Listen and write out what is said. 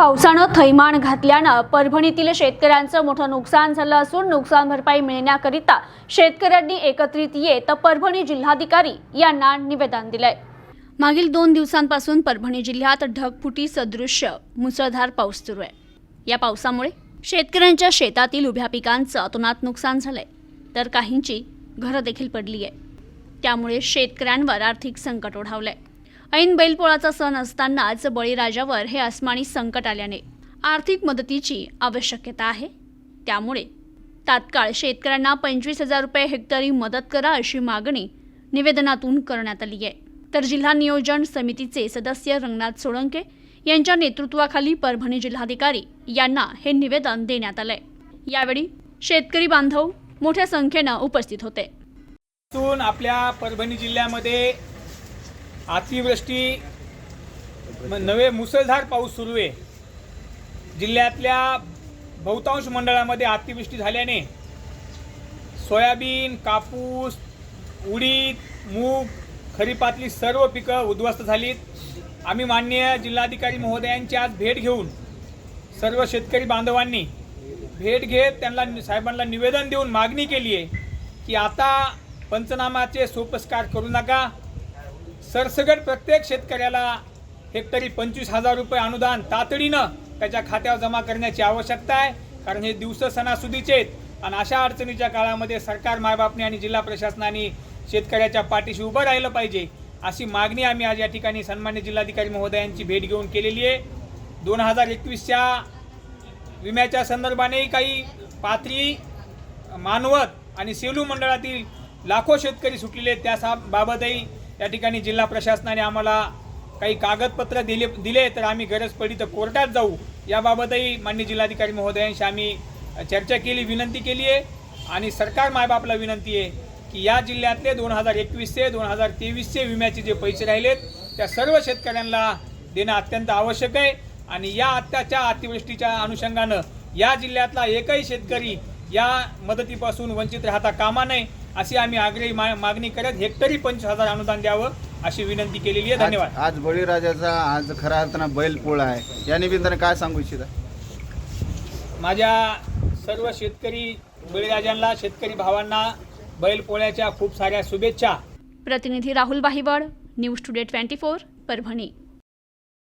पावसानं थैमान घातल्यानं परभणीतील शेतकऱ्यांचं मोठं नुकसान झालं असून नुकसान भरपाई मिळण्याकरिता शेतकऱ्यांनी एकत्रित येत परभणी जिल्हाधिकारी यांना निवेदन दिलंय. मागील दोन दिवसांपासून परभणी जिल्ह्यात ढगफुटी सदृश्य मुसळधार पाऊस सुरू आहे. या पावसामुळे शेतकऱ्यांच्या शेतातील उभ्या पिकांचं अतोनात नुकसान झालंय. तर काहींची घरं देखील पडली आहे त्यामुळे शेतकऱ्यांवर आर्थिक संकट ओढावलंय. ऐन बैलपोळाचा सण असतानाच बळीराजावर हे आसमानी संकट आल्याने आर्थिक मदतीची आवश्यकता आहे. त्यामुळे तात्काळ शेतकऱ्यांना पंचवीस हजार रुपये हेक्टरी मदत करा अशी मागणी निवेदनातून करण्यात आली आहे. तर जिल्हा नियोजन समितीचे सदस्य रंगनाथ सोळंके यांच्या नेतृत्वाखाली परभणी जिल्हाधिकारी यांना हे निवेदन देण्यात आलंय. यावेळी शेतकरी बांधव मोठ्या संख्येनं उपस्थित होते. आपल्या परभणी जिल्ह्यामध्ये अतिवृष्टी नवे मुसळधार पाऊस सुरू आहे. जिल्ह्यातल्या बहुतांश मंडळामध्ये अतिवृष्टी झाल्याने सोयाबीन कापूस उडीद मूग खरीपातली सर्व पिकं उद्ध्वस्त झालीत. आम्ही माननीय जिल्हाधिकारी महोदयांची आज भेट घेऊन सर्व शेतकरी बांधवांनी भेट घेत त्यांना साहेबांना निवेदन देऊन मागणी केली आहे की आता पंचनामाचे सोपस्कार करू नका. सरसगट प्रत्येक शेतकऱ्याला हेक्टरी पंचवीस हजार रुपये अनुदान तातडीनं त्याच्या खात्यावर जमा करण्याची आवश्यकता आहे. कारण हे दिवस सणासुदीचे आहेत. आणि अशा अडचणीच्या काळामध्ये सरकार मायबापने आणि जिल्हा प्रशासनाने शेतकऱ्याच्या पाठीशी उभं राहिलं पाहिजे अशी मागणी आम्ही आज या ठिकाणी सन्मान्य जिल्हाधिकारी महोदयांची भेट घेऊन केलेली आहे. दोन हजार एकवीसच्या विम्याच्या संदर्भानेही काही पाथरी मानवत आणि सेलू मंडळातील लाखो शेतकरी सुटलेले आहेत. त्या सा- बाबतही या ठिकाणी जिल्हा प्रशासनाने आम्हाला काही कागदपत्र दिले दिले तर आम्ही गरज पडली तर कोर्टात जाऊ. याबाबतही माननीय जिल्हाधिकारी महोदयांशी आम्ही चर्चा केली विनंती केली आहे. आणि सरकार मायबापला विनंती आहे की या जिल्ह्यातले दोन हजार एकवीसचे दोन हजार तेवीसचे विम्याचे जे पैसे राहिलेत त्या सर्व शेतकऱ्यांना देणं अत्यंत आवश्यक आहे. आणि या आत्ताच्या अतिवृष्टीच्या अनुषंगानं या जिल्ह्यातला एकही शेतकरी या मदतीपासून वंचित राहता कामा नये. अशी आम्ही आग्रही मा- मागणी करत हेक्टरी पंचवीस हजार अनुदान द्यावं अशी विनंती केलेली आहे. धन्यवाद. आज बळीराजाचा आज खऱ्या अर्थानं बैल पोळा आहे. या निमित्ताने काय सांगू इच्छिता? माझ्या सर्व शेतकरी बळीराजांना शेतकरी भावांना बैलपोळ्याच्या खूप साऱ्या शुभेच्छा. प्रतिनिधी Rahul Bahiwad news today twenty four Parbhani.